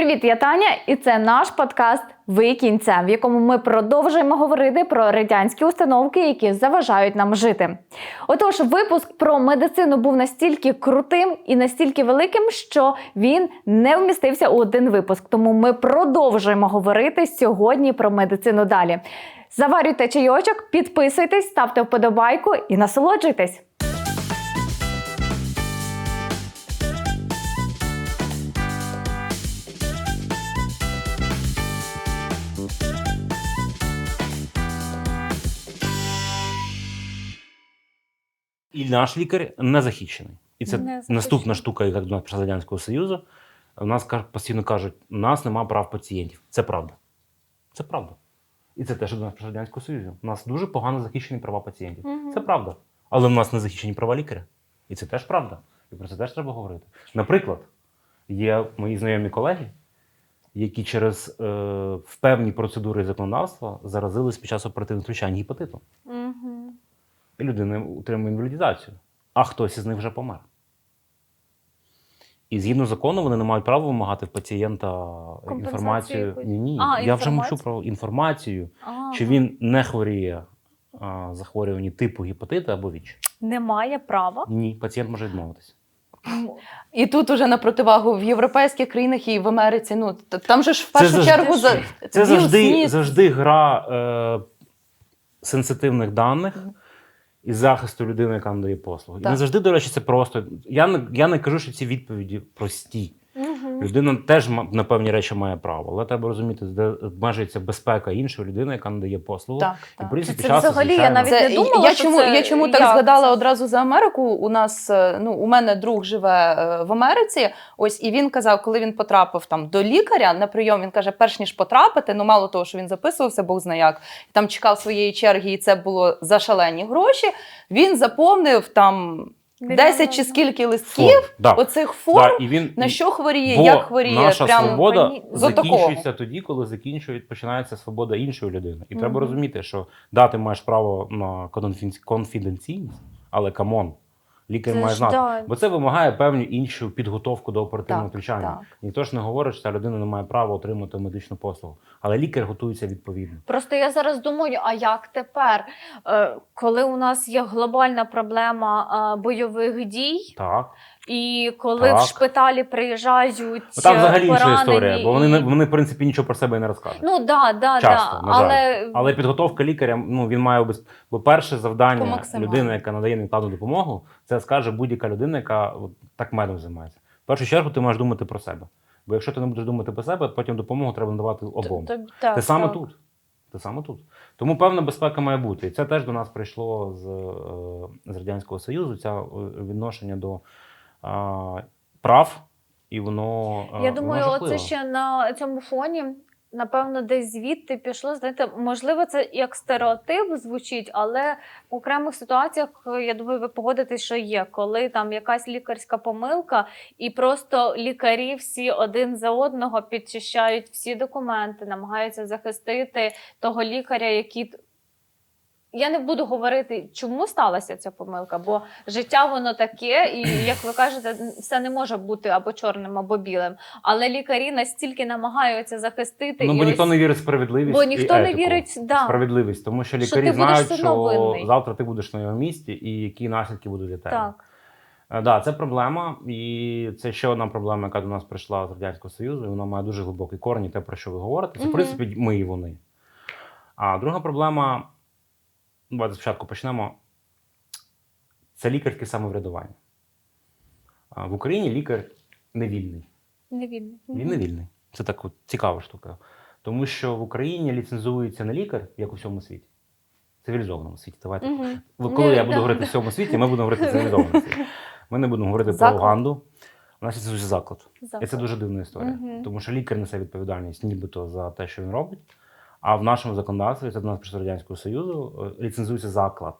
Привіт, я Таня, і це наш подкаст Ви в якому ми продовжуємо говорити про радянські установки, які заважають нам жити. Отож, випуск про медицину був настільки крутим і настільки великим, що він не вмістився у один випуск. Тому ми продовжуємо говорити сьогодні про медицину далі. Заварюйте чайочок, підписуйтесь, ставте вподобайку і насолоджуйтесь. І наш лікар не захищений. І це Не наступна штука, як до нас після Радянського Союзу. У нас постійно кажуть, у нас нема прав пацієнтів. Це правда. Це правда. І це теж до нас після Радянського Союзу. У нас дуже погано захищені права пацієнтів. Мгм. Це правда. Але в нас не захищені права лікаря. І це теж правда. І про це теж треба говорити. Наприклад, є мої знайомі колеги, які через е, в певні процедури законодавства заразились під час оперативних втручань гепатитом Угу. І людина отримує інвалідизацію, а хтось із них вже помер. І згідно закону, вони не мають права вимагати в пацієнта інформацію. Ні, ні. А, я вже мовчу про інформацію, чи він не хворіє а, захворювання типу гепатиту або ВІЧ. немає права. Ні, пацієнт може відмовитися. І тут уже на противагу в європейських країнах і в Америці. Ну там же ж в першу завжди- чергу за Це завжди, завжди гра е, сенситивних даних і захисту людини, яка надає послуги. І не завжди, до речі, це просто. Я не, я не кажу, що ці відповіді прості. Угу. Людина теж на певні речі має право, але треба розуміти, де обмежується безпека іншої людини, яка надає послугу. Так, І, так. принципі, Це часто, взагалі я звичайно, навіть не думала, я що чому, це- я чому так як згадала це? одразу за Америку. У нас е, ну у мене друг живе е, в Америці. Ось і він казав, коли він потрапив там до лікаря на прийом, він каже, перш ніж потрапити, ну мало того, що він записувався, Бог зна як, і там чекав своєї черги, і це було за шалені гроші. Він заповнив там 10 чи скільки листків форм. Да. оцих Да, і він, На що хворіє, бо як хворіє, наша прям свобода пані- закінчується тоді, коли закінчує, починається свобода іншої людини. І треба розуміти, що да, ти маєш право на конфі- конфіденційність, але камон, лікар Це має знати. да. Бо це вимагає певну іншу підготовку до оперативного Так, втручання. так. Ніхто ж не говорить, що ця людина не має права отримати медичну послугу. Але лікар готується відповідно. Просто я зараз думаю, а як тепер, Е, коли у нас є глобальна проблема е, бойових дій, Так. І коли Так. в шпиталі приїжджають Ну, Там взагалі інша історія, бо вони, вони, в принципі, нічого про себе і не розкажуть. Ну да, да, Часто, да. на але, Але підготовка лікаря, ну він має обез... бо перше завдання людини, яка надає невкладну допомогу, це скаже будь-яка людина, яка от, так медом займається. В першу чергу ти маєш думати про себе. Бо якщо ти не будеш думати про себе, потім допомогу треба надавати обом. так, Те саме так. тут. Те саме тут. Тому певна безпека має бути. І це теж до нас прийшло з, е, з Радянського Союзу, ця е, відношення до прав, і воно. е, Я думаю, жахливо. оце ще на цьому фоні. Напевно, десь звідти пішло. Знаєте, можливо, це як стереотип звучить, але в окремих ситуаціях я думаю, ви погодитесь, що є, коли там якась лікарська помилка, і просто лікарі всі один за одного підчищають всі документи, намагаються захистити того лікаря, який. Я не буду говорити, чому сталася ця помилка, бо життя воно таке, і як ви кажете, все не може бути або чорним, або білим. Але лікарі настільки намагаються захистити Ну, і бо ніхто ось- не вірить в справедливість. бо і ніхто не вірить, да. справедливість, тому що Що лікарі будеш знають, що винний. завтра ти будеш на його місці, і які наслідки будуть для тебе. Так. Так, да, це проблема, і це ще одна проблема, яка до нас прийшла з Радянського Союзу, і вона має дуже глибокий корінь, те, про що ви говорите. Це, в принципі, ми і вони. А друга проблема, давайте спочатку почнемо. Це лікарське самоврядування. В Україні лікар не вільний. Не видно. Він не вільний. Це так от цікава штука. Тому що в Україні ліцензується не лікар, як у всьому світі. Цивілізованому світі. Давайте. Ви- Коли Не, я буду да, говорити да. в всьому світі, ми будемо говорити цивілізованому світі. Ми не будемо говорити Заклад. про Уганду. У нас ліцензується заклад. І це дуже дивна історія. Мгм. Тому що лікар несе відповідальність нібито за те, що він робить. А в нашому законодавстві, це до нас після Радянського Союзу, е, ліцензується заклад.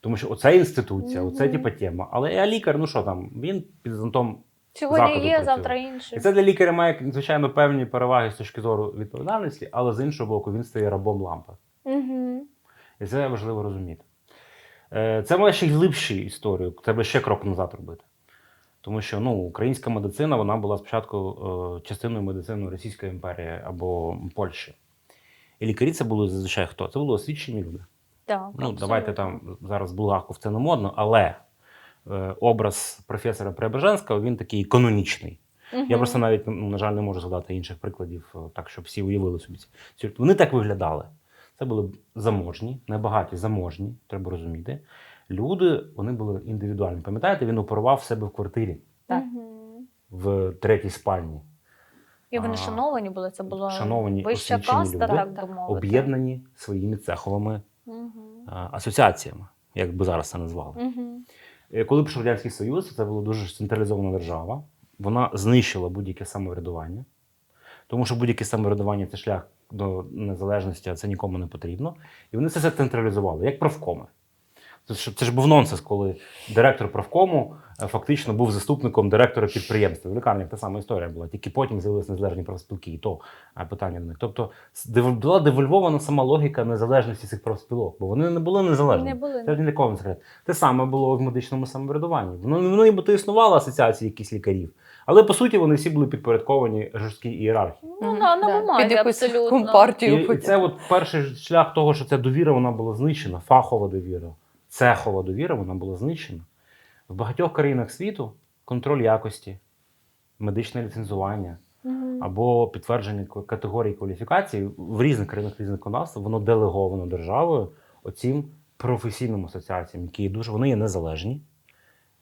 Тому що оце інституція, оце Мгм. типа тема. Але я лікар, ну що там, він під зонтом Сьогодні є, працює. завтра І це для лікаря має, звичайно, певні переваги з точки зору відповідальності, але з іншого боку, він стає рабом лампи. Угу. І це важливо розуміти. Е, Це має ще й глибші історію. Треба ще крок назад робити. Тому що ну, українська медицина вона була спочатку е, частиною медицини Російської імперії або Польщі. І лікарі це були зазвичай хто? Це були освічені люди. Так, Ну, абсолютно. давайте там зараз Булгаков це не модно, але е, образ професора Преображенського він такий канонічний. Мгм. Я просто навіть, ну, на жаль, не можу згадати інших прикладів, е, так, щоб всі уявили собі ці- ці. Вони так виглядали. Це були заможні, небагаті, заможні, треба розуміти. Люди, вони були індивідуальні. Пам'ятаєте, він оперував себе в квартирі Так. В третій спальні, І вони А, шановані були, це була шановані, вища каста, люди, так би мовити. об'єднані своїми цеховими а, асоціаціями, як би зараз це назвали. Е, Коли пішов Радянський Союз, це була дуже централізована держава. Вона знищила будь-яке самоврядування, тому що будь-яке самоврядування це шлях до незалежності, а це нікому не потрібно. І вони це все централізували, як правкоми. Це ж, це ж був нонсенс, коли директор правкому е, фактично був заступником директора підприємства. В лікарнях та сама історія була. Тільки потім з'явилися незалежні профспілки, і то е, питання до них. Тобто була девольвована сама логіка незалежності цих профспілок, бо вони не були незалежними. Не були. Це ж ні для секрет. Те саме було в медичному самоврядуванні. Воно, воно нібито існувало асоціації якісь лікарів, але по суті вони всі були підпорядковані жорсткій ієрархії. Ну, на, на Да. бумазі Під якусь абсолютно. компартію. І, і це от перший шлях того, що ця довіра вона була знищена, фахова довіра, цехова довіра, вона була знищена. В багатьох країнах світу контроль якості, медичне ліцензування Мгм. або підтвердження категорії кваліфікації в різних країнах різних законодавств, воно делеговано державою оцім професійним асоціаціям, які дуже вони є незалежні,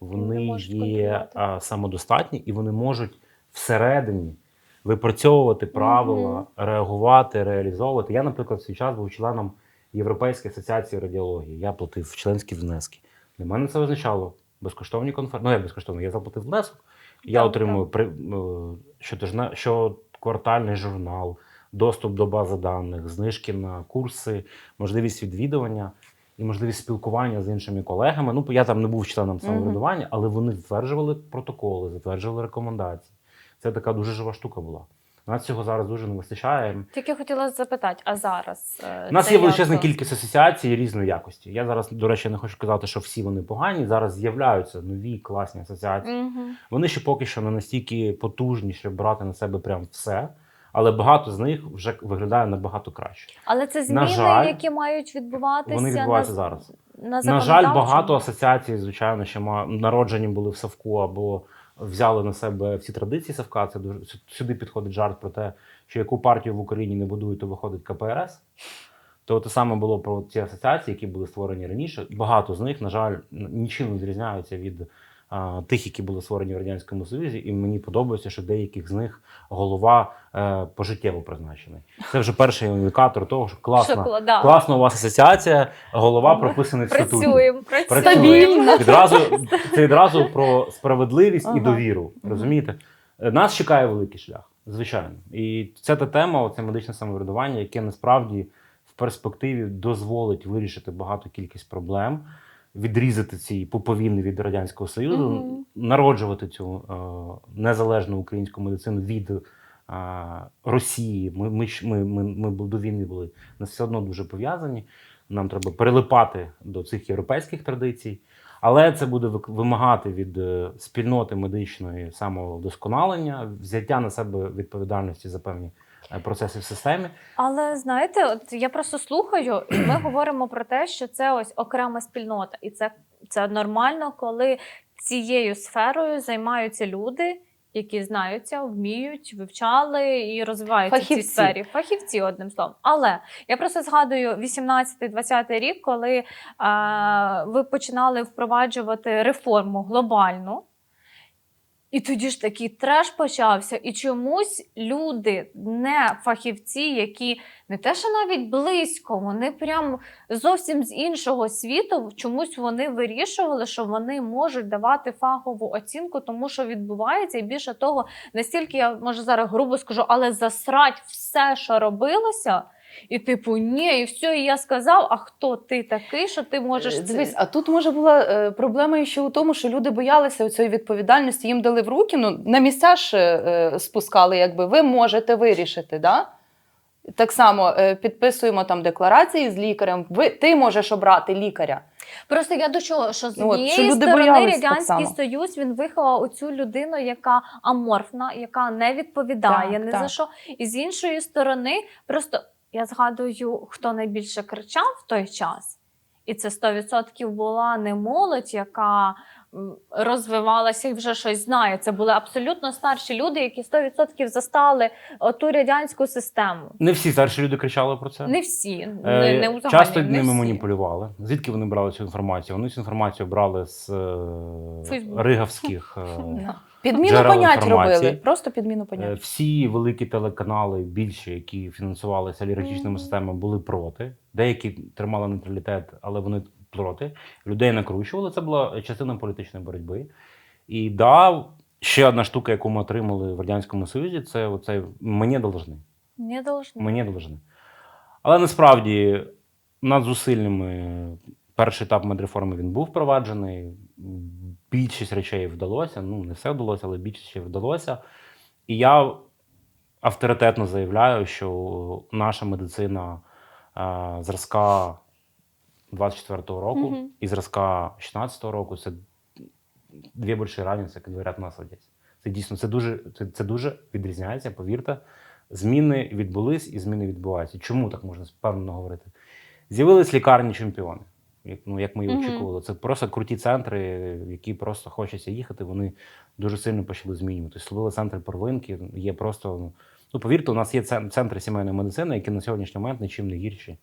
Вони можуть є а, самодостатні і вони можуть всередині випрацьовувати правила, Мгм. реагувати, реалізовувати. Я, наприклад, в свій час був членом Європейської асоціації радіології. Я платив членські внески. Для мене це означало безкоштовні конференції. Ну, як безкоштовно, я заплатив внесок. Я Так, отримую при, е, щотижна, щоквартальний журнал, доступ до бази даних, знижки на курси, можливість відвідування і можливість спілкування з іншими колегами. Ну, я там не був членом самоврядування, але вони затверджували протоколи, затверджували рекомендації. Це така дуже жива штука була. У нас цього зараз дуже не вистачає. Тільки хотіла запитати, а зараз е, У нас є як? величезна кількість асоціацій різної якості. Я зараз, до речі, не хочу казати, що всі вони погані. Зараз з'являються нові класні асоціації. Мгм. Вони ще поки що не настільки потужні, щоб брати на себе прям все. Але багато з них вже виглядає набагато краще. Але це зміни, жаль, які мають відбуватися Вони відбуваються на, зараз. на На жаль, багато асоціацій, звичайно, ще ма- народжені були в Савку або взяли на себе всі традиції Савка. Це дуже сюди підходить жарт про те, що яку партію в Україні не будують, то виходить КПРС. То те саме було про ці асоціації, які були створені раніше. Багато з них, на жаль, нічим не відрізняються від тих, які були створені в радянському Союзі, і мені подобається, що деяких з них голова е, пожиттєво призначений. Це вже перший індикатор того, що класна, класна у вас асоціація, голова прописаний в статуті. Працюємо, працюємо. Відразу це відразу про справедливість Ага. і довіру. Розумієте? Е, Нас чекає великий шлях, звичайно. І це та тема, це медичне самоврядування, яке насправді в перспективі дозволить вирішити багато кількість проблем, відрізати ці пуповини від радянського союзу, Мгм. народжувати цю е, незалежну українську медицину від. е, Росії, ми, ми, ми, ми, ми до війни були нас все одно дуже пов'язані. Нам треба прилипати до цих європейських традицій, але це буде вимагати від е, спільноти медичної самовдосконалення, взяття на себе відповідальності за певні е, процеси в системі. Але знаєте, от я просто слухаю, і ми говоримо про те, що це ось окрема спільнота, і це, це нормально, коли цією сферою займаються люди. Які знаються, вміють, вивчали і розвиваються в цій сфері. Фахівці, одним словом. Але я просто згадую 18-20 рік, коли а, ви починали впроваджувати реформу глобальну. І тоді ж такий треш почався, і чомусь люди, не фахівці, які не те, що навіть близько, вони прям зовсім з іншого світу, чомусь вони вирішували, що вони можуть давати фахову оцінку тому, що відбувається. І більше того, настільки я може зараз грубо скажу, але засрать все, що робилося. І типу, ні, і все, і я сказав, а хто ти такий, що ти можеш Е, це? Дивись, а тут може була е, проблема ще у тому, що люди боялися цієї відповідальності, їм дали в руки, ну на місця ж е, спускали, якби ви можете вирішити, да? Так само підписуємо там декларації з лікарем. Ви ти можеш обрати лікаря. Просто я до чого, що з Ну, однієї люди сторони радянський союз він виховав оцю людину, яка аморфна, яка не відповідає Так, ні так. за що. І з іншої сторони, просто я згадую, хто найбільше кричав в той час. І це 100% була не молодь, яка розвивалася і вже щось знає. Це були абсолютно старші люди, які 100% застали ту радянську систему. Не всі старші люди кричали про це. Не всі, Е, не, не узагальнюю, Часто не ними всі. маніпулювали. Звідки вони брали цю інформацію? Вони цю інформацію брали з е, Фейсбуку. риговських. е, Да. Підміну Джерела понять інформації. робили. Просто підміну Е, понять. Всі великі телеканали, більші, які фінансувалися олігархічними Мгм. системами, були проти. Деякі тримали нейтралітет, але вони проти. Людей накручували. Це була частина політичної боротьби. І да, ще одна штука, яку ми отримали в Радянському Союзі, це оцей мені должны. Не должны. Мені должны. Але насправді над зусиллями перший етап медреформи він був впроваджений. Більшість речей вдалося. Ну, не все вдалося, але більшість ще вдалося. І я авторитетно заявляю, що наша медицина е, зразка 24-го року Мгм. і зразка 16-го року це дві більші разниці, як говорять нас одесь. Це дійсно це дуже, це, це дуже відрізняється, повірте. Зміни відбулись і зміни відбуваються. Чому так можна впевнено говорити? З'явились лікарні чемпіони. Як, ну, як ми і очікували. Це просто круті центри, в які просто хочеться їхати. Вони дуже сильно почали змінюватися. Словили центри провинки. Є просто, ну, ну повірте, у нас є цен- центри сімейної медицини, які на сьогоднішній момент нічим не гірші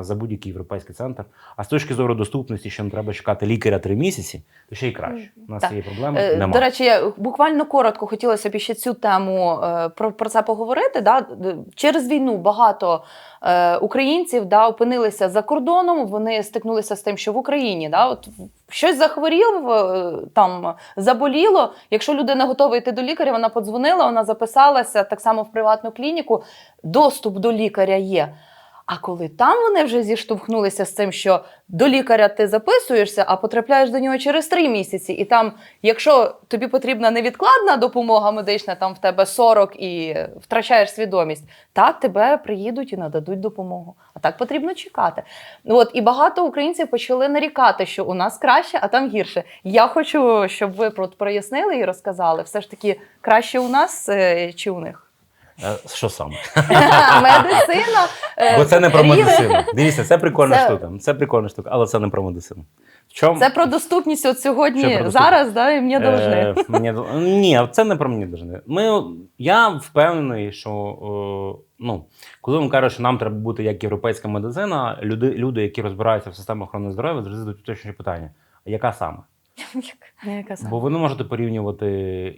за будь-який європейський центр. А з точки зору доступності, що не треба чекати лікаря три місяці, то ще й краще. У нас цієї проблеми Е, немає. До речі, я буквально коротко хотілося б ще цю тему е, про, про це поговорити. Да? Через війну багато е, українців да, опинилися за кордоном. Вони стикнулися з тим, що в Україні да, от щось захворів, там заболіло. Якщо людина готова йти до лікаря, вона подзвонила, вона записалася так само в приватну клініку. Доступ до лікаря є. А коли там вони вже зіштовхнулися з цим, що до лікаря ти записуєшся, а потрапляєш до нього через три місяці, і там, якщо тобі потрібна невідкладна допомога медична, там в тебе 40 і втрачаєш свідомість, так тебе приїдуть і нададуть допомогу. А так потрібно чекати. От і багато українців почали нарікати, що у нас краще, а там гірше. Я хочу, щоб ви прояснили і розказали, все ж таки краще у нас е, чи у них. Е, Що саме? Медицина. е, Бо це не про медицину. Дивіться, це прикольна Це- штука. Це прикольна штука, але це не про медицину. В чому? Це про доступність от сьогодні, доступність? зараз, да, і мені должны. Е, мені Ні, це не про мені должны. Ми, я впевнений, що е, ну, коли вам кажуть, що нам треба бути як європейська медицина, люди, люди які розбираються в системі охорони здоров'я, завжди задають уточнююче питання: яка саме? Бо ви не можете порівнювати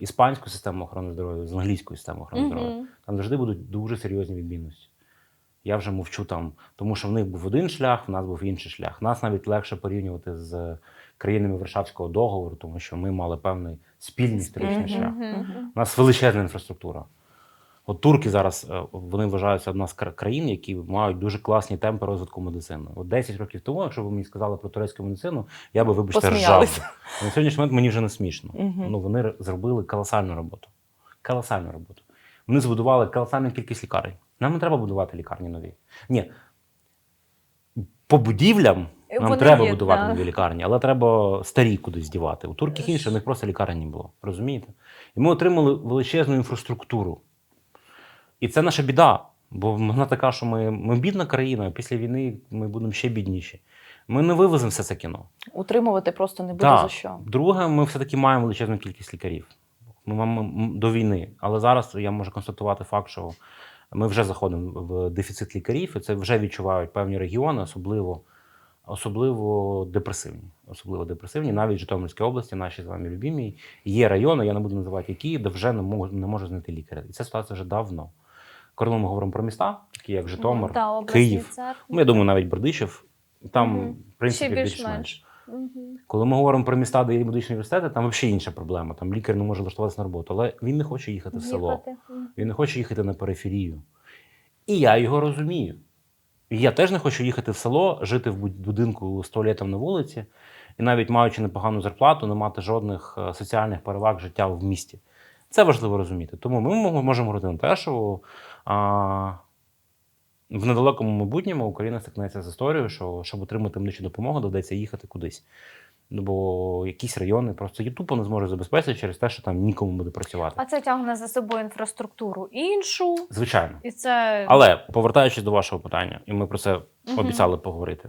іспанську систему охорони здоров'я з англійською системою охорони здоров'я. Там завжди будуть дуже серйозні відмінності. Я вже мовчу там, тому що в них був один шлях, в нас був інший шлях. Нас навіть легше порівнювати з країнами Варшавського договору, тому що ми мали певний спільний історичний шлях. У нас величезна інфраструктура. От турки зараз е, вони вважаються одна з кра- країн, які мають дуже класні темпи розвитку медицини. От 10 років тому, якщо б мені сказали про турецьку медицину, я би, вибачте, ржав. На сьогоднішній момент мені вже не смішно. Мгм. Ну, вони зробили колосальну роботу. Колосальну роботу. Вони збудували колосальну кількість лікарень. Нам не треба будувати лікарні нові. Ні. По будівлям нам Вони треба є, будувати так. нові лікарні, але треба старі кудись дівати. У турків інше, у них просто лікарень не було. Розумієте? І ми отримали величезну інфраструктуру. І це наша біда. Бо вона така, що ми, ми бідна країна, а після війни ми будемо ще бідніші. Ми не вивеземо все це кіно. Утримувати просто не буде Так. за що. Друге, ми все-таки маємо величезну кількість лікарів. Ми маємо до війни. Але зараз я можу констатувати факт, що ми вже заходимо в дефіцит лікарів, і це вже відчувають певні регіони, особливо, особливо депресивні. Особливо депресивні. Навіть в Житомирській області, наші з вами любімі, є райони, я не буду називати які, де вже не можуть не можуть знайти лікаря. І ця ситуація вже давно. Коли ми говоримо про міста, такі як Житомир, Та, Київ, церкви. ну, я думаю, навіть Бердичев, там, Мгм. в принципі, більш-менш. більш-менш. Коли ми говоримо про міста, де є медичні університети, там взагалі інша проблема. Там лікар не може влаштуватися на роботу, але він не хоче їхати в село, Їхати. Він не хоче їхати на периферію. І я його розумію. Я теж не хочу їхати в село, жити в буд- будинку з туалетом на вулиці, і навіть маючи непогану зарплату, не мати жодних е, соціальних переваг життя в місті. Це важливо розуміти. Тому ми можемо говорити на те, що а, в недалекому майбутньому Україна стикнеться з історією, що щоб отримати медичну допомогу, доведеться їхати кудись. Ну, бо якісь райони просто її тупо не зможуть забезпечити через те, що там нікому буде працювати. А це тягне за собою інфраструктуру іншу, Звичайно. і це Але повертаючись до вашого питання, і ми про це Мгм. обіцяли поговорити.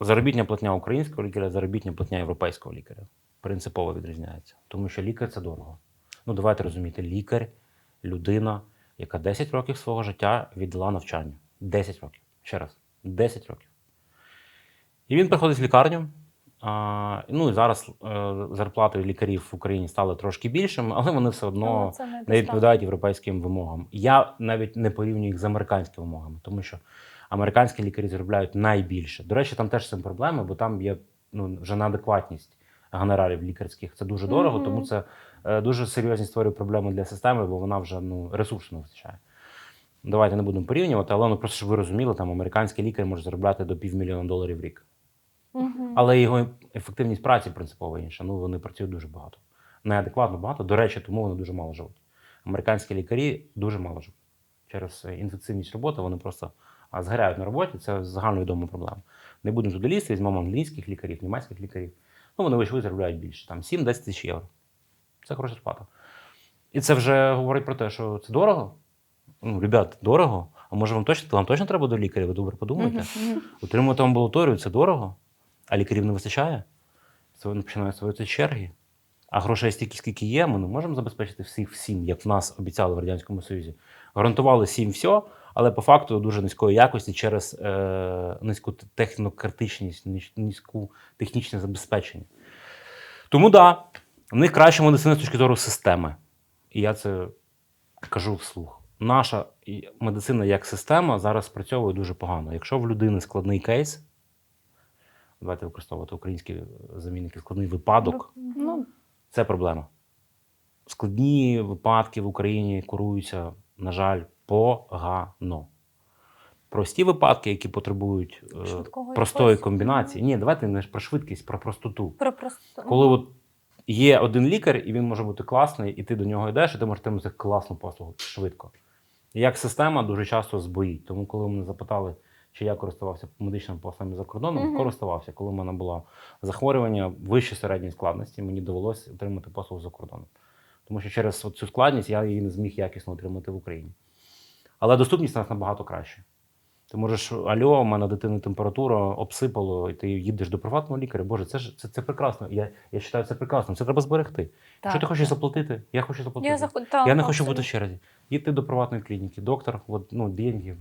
Заробітня платня українського лікаря, заробітня платня європейського лікаря принципово відрізняється. Тому що лікар це дорого. Ну, давайте розуміти, лікар людина, яка 10 років свого життя віддала навчанню. 10 років. Ще раз, 10 років. І він приходить в лікарню. А, ну і зараз е, зарплати лікарів в Україні стали трошки більшими, але вони все одно Але це не відповідають європейським вимогам. Я навіть не порівнюю їх з американськими вимогами, тому що американські лікарі заробляють найбільше. До речі, там теж з цим проблеми, бо там є ну, вже неадекватність гонорарів лікарських. Це дуже дорого, Мгм. тому це дуже серйозні створює проблеми для системи, бо вона вже ну, ресурсу не вистачає. Давайте не будемо порівнювати, але ну, просто щоб ви розуміли, там американський лікар може заробляти до півмільйона доларів в рік. Мгм. Але його ефективність праці принципово інша. Ну, вони працюють дуже багато. Неадекватно багато. До речі, тому вони дуже мало живуть. Американські лікарі дуже мало живуть. Через е, інтенсивність роботи вони просто згоряють на роботі. Це загальновідома проблема. Не будемо туди лізти, візьмемо англійських лікарів, німецьких лікарів. Ну, вони вийшли, заробляють більше, там 7-10 тисяч євро. Це хороша зарплата. І це вже говорить про те, що це дорого. Ну, ребят, дорого. А може вам точно, вам точно треба до лікаря? Ви добре подумайте. Мгм, мгм. Утримувати амбулаторію це дорого, а лікарів не вистачає. Це вони починають створювати черги. А грошей стільки, скільки є, ми не можемо забезпечити всіх всім, як в нас обіцяли в Радянському Союзі. Гарантували всім все, але по факту дуже низької якості через е, низьку технокритичність, низьку технічне забезпечення. Тому так, да, в них краща медицина з точки зору системи. І я це кажу вслух. Наша медицина як система зараз спрацьовує дуже погано. Якщо в людини складний кейс, давайте використовувати українські замінники, складний випадок, Ну, це проблема. Складні випадки в Україні куруються, на жаль, погано. Прості випадки, які потребують е, Швидкого простої якогось, комбінації. Ні, давайте не про швидкість, про простоту. Про просто Коли от є один лікар, і він може бути класний, і ти до нього йдеш, і ти можеш отримати класну послугу швидко. І Як система дуже часто збоїть. Тому, коли мене запитали, чи я користувався медичними послугами за кордоном, Мгм. користувався. Коли в мене було захворювання вище середньої складності, мені довелося отримати послугу за кордоном. Тому що через цю складність я її не зміг якісно отримати в Україні. Але доступність у нас набагато краще. Ти можеш, альо, у мене дитини температура обсипало, і ти їдеш до приватного лікаря. Боже, це ж це, це прекрасно. Я, я вважаю це прекрасно. Це треба зберегти. так, Що ти хочеш так. заплатити? Я хочу заплатити. я, заход... так, Я не хочу абсолютно. бути в черзі. Їдьте до приватної клініки. Доктор, от, ну, деньги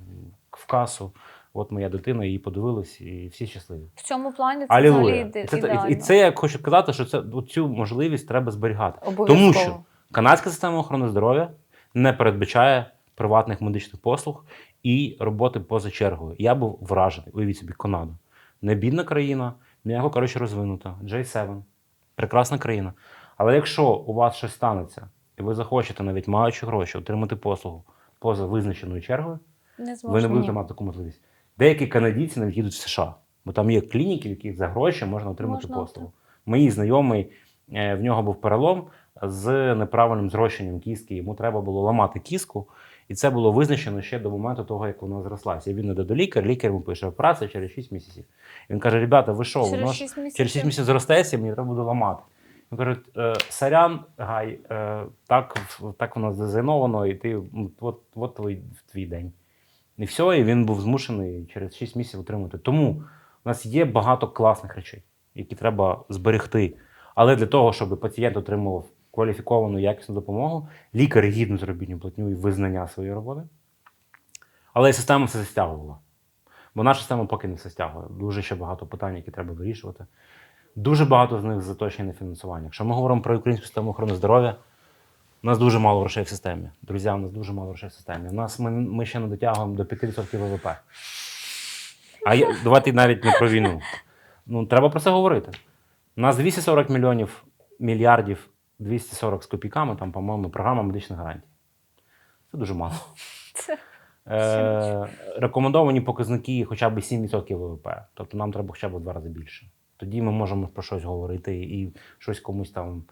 в касу. От моя дитина, її подивились, і всі щасливі. В цьому плані це взагалі І це, ідеально. і це я хочу сказати, що це цю можливість треба зберігати. Обов'язково. Тому що канадська система охорони здоров'я не передбачає приватних медичних послуг і роботи поза чергою. Я був вражений. Уявіть собі, Канада. Не бідна країна, м'яко коротше розвинута. J7. Прекрасна країна. Але якщо у вас щось станеться, і ви захочете, навіть маючи гроші, отримати послугу поза визначеною чергою, не ви не будете Ні. мати таку можливість. Деякі канадійці навіть їдуть в США, бо там є клініки, в яких за гроші можна отримати Можна послугу. Мої знайомий, е, в нього був перелом з неправильним зрощенням кістки. Йому треба було ламати кістку, і це було визначено ще до моменту того, як вона зрослася. Він іде до лікаря, лікар йому пише операція через 6 місяців. Він каже: Ребята, ви що, воно Через ж 6 місяців. через 6 місяців зростеться, мені треба буде ламати. Він каже, «Е, сорян, гай, е, так, так воно дизайновано, і ти от, от твій, твій день. І все, і він був змушений через 6 місяців отримати. Тому у нас є багато класних речей, які треба зберегти. Але для того, щоб пацієнт отримував кваліфіковану якісну допомогу, лікар гідну заробітну платню і визнання своєї роботи. Але і система все стягувала. Бо наша система поки не все стягує. Дуже ще багато питань, які треба вирішувати. Дуже багато з них заточені на фінансування. Якщо ми говоримо про українську систему охорони здоров'я, у нас дуже мало грошей в системі. Друзі, у нас дуже мало грошей в системі. У нас ми, ми ще не дотягуємо до 5% ВВП. А я- давайте навіть не про війну. Ну, треба про це говорити. У нас 240 мільйонів мільярдів 240 з копійками, там, по-моєму, програма медичних гарантій. Це дуже мало. Це- Е, рекомендовані показники хоча б 7% ВВП. Тобто нам треба хоча б в два рази більше. Тоді ми можемо про щось говорити і щось комусь там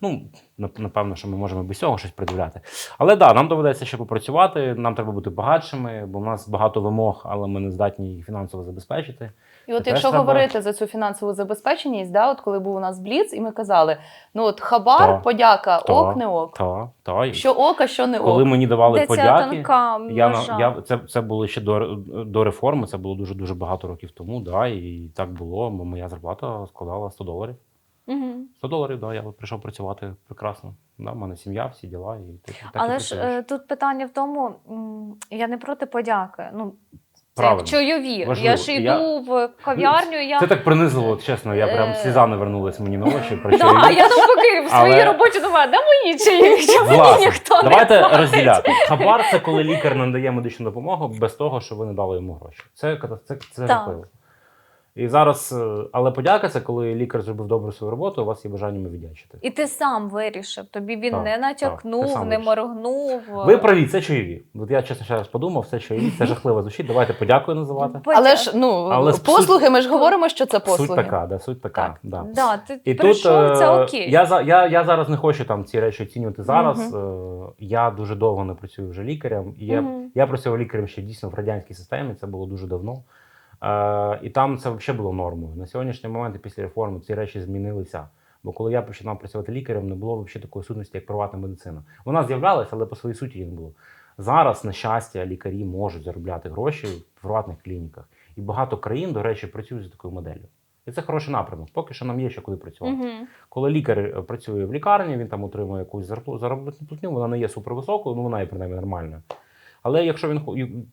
Ну, напевно, що ми можемо без цього щось приділяти. Але так, да, нам доведеться ще попрацювати, нам треба бути багатшими, бо в нас багато вимог, але ми не здатні їх фінансово забезпечити. І от Це якщо треба- говорити за цю фінансову забезпеченість, да, от коли був у нас бліц, і ми казали: ну от хабар, Так, подяка, так, ок, не ок. Та, і Що ок, а що не коли ок. мені давали Де ця подяки, тонка я, я, це, це було ще до, до реформи, це було дуже-дуже багато років тому, да, і так було, бо моя зарплата складала 100 доларів. Мгм. 100 доларів, да, я прийшов працювати прекрасно. Да, в мене сім'я, всі діла. І так, так і Але ж е, тут питання в тому, я не проти подяки. Ну, Правильно. чойові. Важливо. Я ж йду Я- в кав'ярню, я Це так принизило, чесно, я прям Е, сліза не вернулася мені на очі. Про Да, а я навпаки в своїй Але- роботі думаю, де мої чаї? Чому мені ніхто не давайте платить? розділяти. Хабар це коли лікар надає медичну допомогу без того, що ви не дали йому гроші. Це це, це Так. жахливо. І зараз, е, але подяка це коли лікар зробив добру свою роботу, у вас є бажання йому віддячити. І ти сам вирішив. Тобі він Так, не натякнув, сам не моргнув. Ви праві, це чайові. От я чесно ще раз подумав, це чайові, це жахливо звучить. Давайте подякую називати. Але ж ну Але суть- послуги, ми ж говоримо, що це послуги. Суть така, да, суть така. Так. Да. да, ти І прийшов, тут це е, окей. я, я, я зараз не хочу там ці речі оцінювати зараз. Е, Я дуже довго не працюю вже лікарем. І я, Мгм. я працював лікарем ще дійсно в радянській системі, це було дуже давно. І там це взагалі було нормою. На сьогоднішній момент після реформи ці речі змінилися. Бо коли я починав працювати лікарем, не було взагалі такої сутності, як приватна медицина. Вона з'являлася, але по своїй суті її не було. Зараз, на щастя, лікарі можуть заробляти гроші в приватних клініках. І багато країн, до речі, працюють за такою моделлю. І це хороший напрямок. Поки що нам є ще куди працювати. Мгм. Коли лікар е, працює в лікарні, він там отримує якусь заробітну платню, вона не є супервисокою, ну вона є принаймні нормальною. Але якщо він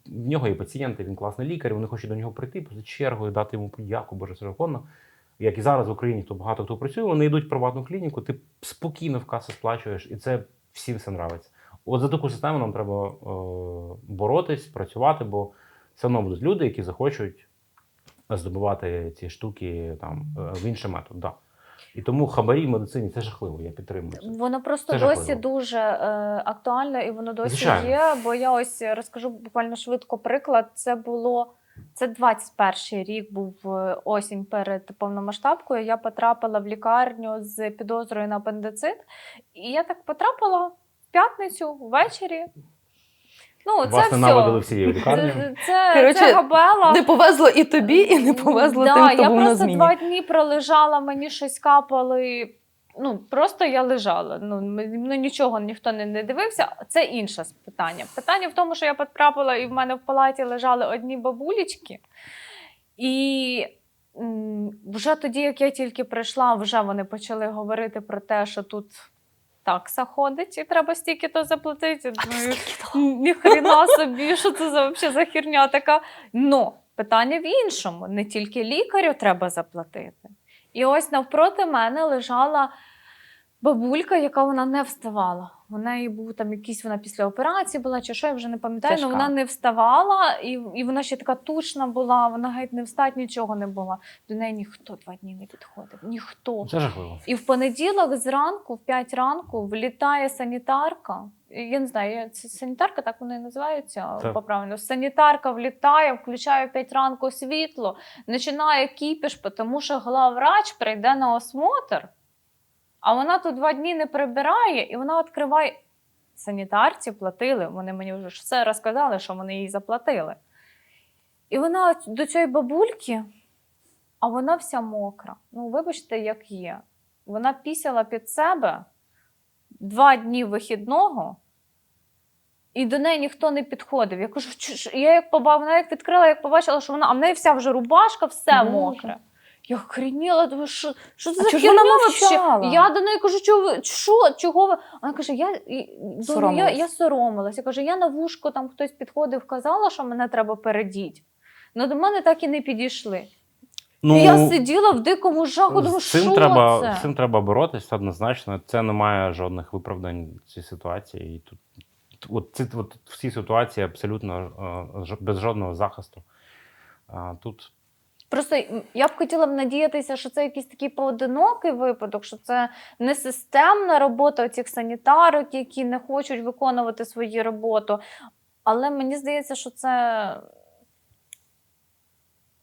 в нього є пацієнти, він класний лікар, вони хочуть до нього прийти поза чергою, дати йому подяку, боже, це. Як і зараз в Україні, то багато хто працює, вони йдуть в приватну клініку, ти спокійно в касу сплачуєш, і це всім все нравиться. От за таку систему нам треба е, боротись, працювати, бо все одно будуть люди, які захочуть здобувати ці штуки там е, в інший метод. Да. І тому хабарі в медицині це жахливо, я підтримую це. Воно просто Це досі жахливо. дуже е, актуально і воно досі Звичайно. є. Бо я ось розкажу буквально швидко приклад. Це було це 21 рік, був е, осінь перед повномасштабкою. Я потрапила в лікарню з підозрою на апендицит, і я так потрапила в п'ятницю ввечері. Ну, це Вас все. ненавидили всією лікарнею. Це, це, це габела. Не повезло і тобі, і не повезло да, тим, хто я був на просто два дні пролежала, мені щось капали. Ну, просто я лежала. Ну, ну нічого ніхто не, не дивився. Це інше питання. Питання в тому, що я потрапила, і в мене в палаті лежали одні бабулечки. І м, вже тоді, як я тільки прийшла, вже вони почали говорити про те, що тут такса ходить, і треба стільки-то заплатити. Думаю, Ніхрена собі, що це за, вообще за херня така. Ну, питання в іншому: не тільки лікарю треба заплатити. І ось навпроти мене лежала бабулька, яка вона не вставала. У неї був там якийсь, вона після операції була, чи що, я вже не пам'ятаю, але вона не вставала, і, і вона ще така тучна була, вона геть не встать, нічого не була. До неї ніхто два дні не підходив. Ніхто. Це жахливо. І в понеділок зранку, в 5 ранку, влітає санітарка. Я не знаю, це санітарка, так вони називаються Так. поправильно. Санітарка влітає, включає в 5 ранку світло, починає кіпіш, тому що главврач прийде на осмотр, а вона тут два дні не прибирає, і вона відкриває. Санітарці платили, вони мені вже все розказали, що вони їй заплатили. І вона до цієї бабульки, а вона вся мокра. Ну, вибачте, як є. Вона пісяла під себе два дні вихідного, і до неї ніхто не підходив. Я кажу, я як побачила, вона як відкрила, як побачила, що вона, а в неї вся вже рубашка, все мокре. Я охреніла, думаю, що, що це А за чого вона мовчала? вообще? Я до неї кажу, чого ви, що, чого ви? Вона каже, я, доню, я, я соромилась. Я кажу, я на вушко там хтось підходив, казала, що мене треба передіть. Ну до мене так і не підійшли. Ну, І я сиділа в дикому жаху, думаю, цим що треба, це? з цим треба боротися однозначно. Це не має жодних виправдань в цій ситуації. І тут, от, ці, от в цій ситуації абсолютно е, без жодного захисту. А, тут Просто я б хотіла б надіятися, що це якийсь такий поодинокий випадок, що це не системна робота цих санітарок, які не хочуть виконувати свою роботу. Але мені здається, що це.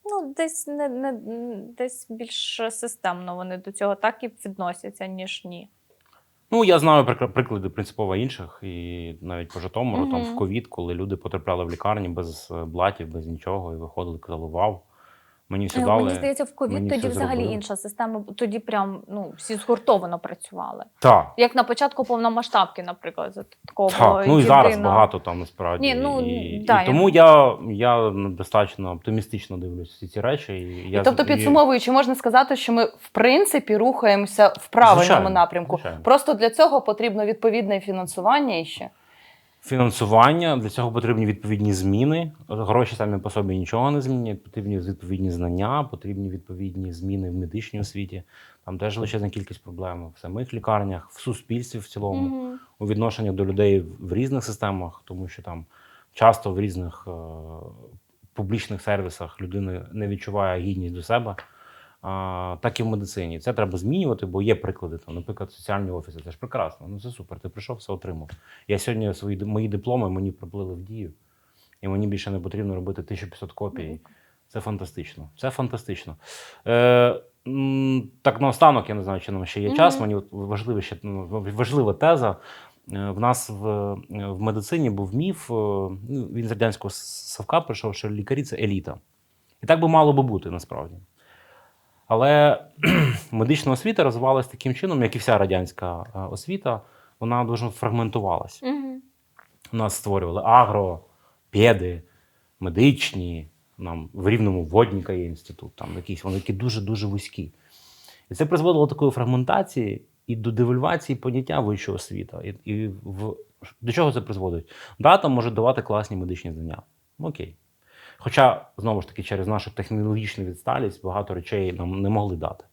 Ну, десь не, не десь більш системно вони до цього так і відносяться, ніж ні. Ну, я знаю прикла- приклади принципово інших, і навіть по Житомиру, там в ковід, коли люди потрапляли в лікарні без е, блатів, без нічого, і виходили, казали, вау, мені все дали. Мені здається, в ковід тоді взагалі зробили. інша система. Тоді прям ну всі згуртовано працювали. Так, Як на початку повномасштабки, наприклад, за такого так. Ну і зараз багато там насправді. Ні, ну, і, да, і тому я, я достатньо оптимістично дивлюся всі ці речі. І я, тобто, підсумовуючи, можна сказати, що ми в принципі рухаємося в правильному Звичайно, напрямку. звичайно. Просто для цього потрібно відповідне фінансування і ще. Фінансування для цього потрібні відповідні зміни. Гроші самі по собі нічого не змінять. Потрібні відповідні знання, потрібні відповідні зміни в медичній освіті. Там теж величезна кількість проблем в самих лікарнях, в суспільстві в цілому, Мгм. у відношеннях до людей в різних системах, тому що там часто в різних е, публічних сервісах людина не відчуває гідність до себе. Так і в медицині. Це треба змінювати, бо є приклади. Там, наприклад, соціальні офіси. Це ж прекрасно. Ну це супер. Ти прийшов, все отримав. Я сьогодні свої мої дипломи мені приплили в дію, і мені більше не потрібно робити 1500 копій. Це фантастично. Це фантастично. Е, так наостанок, я не знаю, чи нам ще є час. Мені от важливо ще ну, важлива теза. Е, В нас в, в медицині був міф. е, Ну, він з радянського совка прийшов, що лікарі це еліта. І так би мало би бути насправді. Але медична освіта розвивалася таким чином, як і вся радянська е, освіта, вона дуже фрагментувалася. Мгм. У нас створювали агро, педи, медичні, нам в рівному водніка є інститут, там якісь вони такі дуже-дуже вузькі. І це призводило до такої фрагментації і до девальвації поняття вищого освіта. І, і в, до чого це призводить? Да, там можуть давати класні медичні знання. Окей. Хоча, знову ж таки, через нашу технологічну відсталість багато речей нам не могли дати.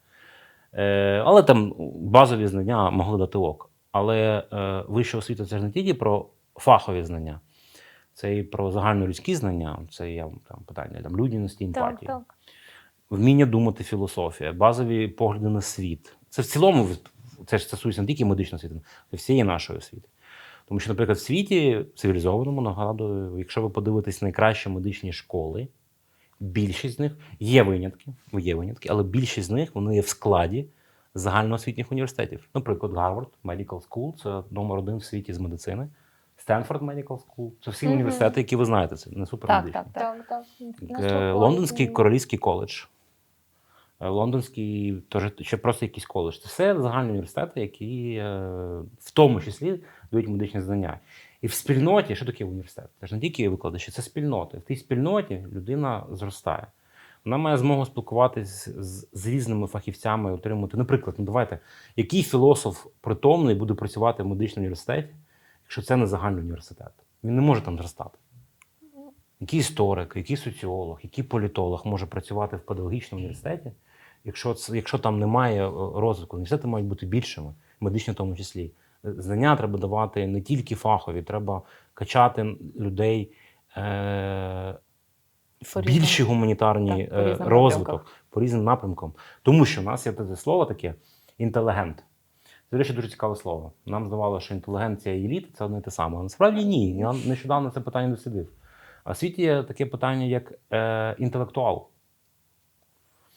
Е, але там базові знання могли дати ок. Але е, вища освіта це ж не тільки про фахові знання, це і про загальнолюдські знання, це є там, питання там, людяності, Так, емпатії, так. вміння думати філософія, базові погляди на світ. Це в цілому це ж стосується не тільки медичної освіти, це всієї нашої освіти. Тому що, наприклад, в світі цивілізованому, нагадую, якщо ви подивитесь найкращі медичні школи, більшість з них є винятки, є винятки, але більшість з них вони є в складі загальноосвітніх університетів. Наприклад, Гарвард Medical School це номер один в світі з медицини. Стенфорд Medical School це всі університети, які ви знаєте, це не супермедичні. Так, так. Так, так. Е, Лондонський королівський коледж. Е, Лондонський теж ще просто якийсь коледж. Це все загальні університети, які е, в тому числі дають медичні знання. І в спільноті, що таке університет? Це ж не тільки викладачі, це спільноти. В тій спільноті людина зростає. Вона має змогу спілкуватись з, з різними фахівцями, отримати. Наприклад, ну давайте, який філософ притомний буде працювати в медичному університеті, якщо це не загальний університет? Він не може там зростати. Який історик, який соціолог, який політолог може працювати в педагогічному університеті, якщо, якщо там немає е, розвитку, університети мають бути більшими, медичні в тому числі. Е, Знання треба давати не тільки фахові, треба качати людей е, більші гуманітарні Так, по е, розвиток, по різним напрямкам. Тому що в нас є таке слово таке інтелігент. Це, речі, дуже цікаве слово. Нам здавалося, що інтелігенція і еліта це одне і те саме. А насправді ні. Я нещодавно це питання дослідив. А в світі є таке питання, як е, інтелектуал.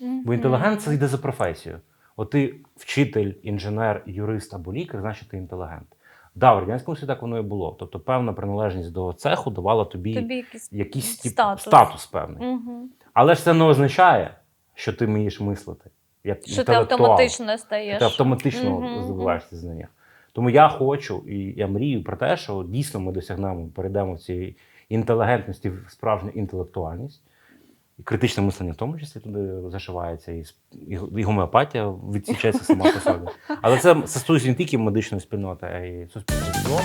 Бо інтелігент це йде за професією. От ти вчитель, інженер, юрист або лікар, значить ти інтелігент. Да, в радянському світі так воно і було. Тобто певна приналежність до цеху давала тобі, Тобі якийсь якийсь тип- статус. статус певний. Угу. Але ж це не означає, що ти вмієш мислити. Як Що ти автоматично стаєш. Ти автоматично Мгм, здобуваєш ці знання. Тому я хочу і я мрію про те, що дійсно ми досягнемо, перейдемо в цій інтелігентності в справжню інтелектуальність. І критичне мислення в тому числі туди зашивається, і, і, гомеопатія відсічається сама по собі. Але це стосується не тільки медичної спільноти, а й суспільного.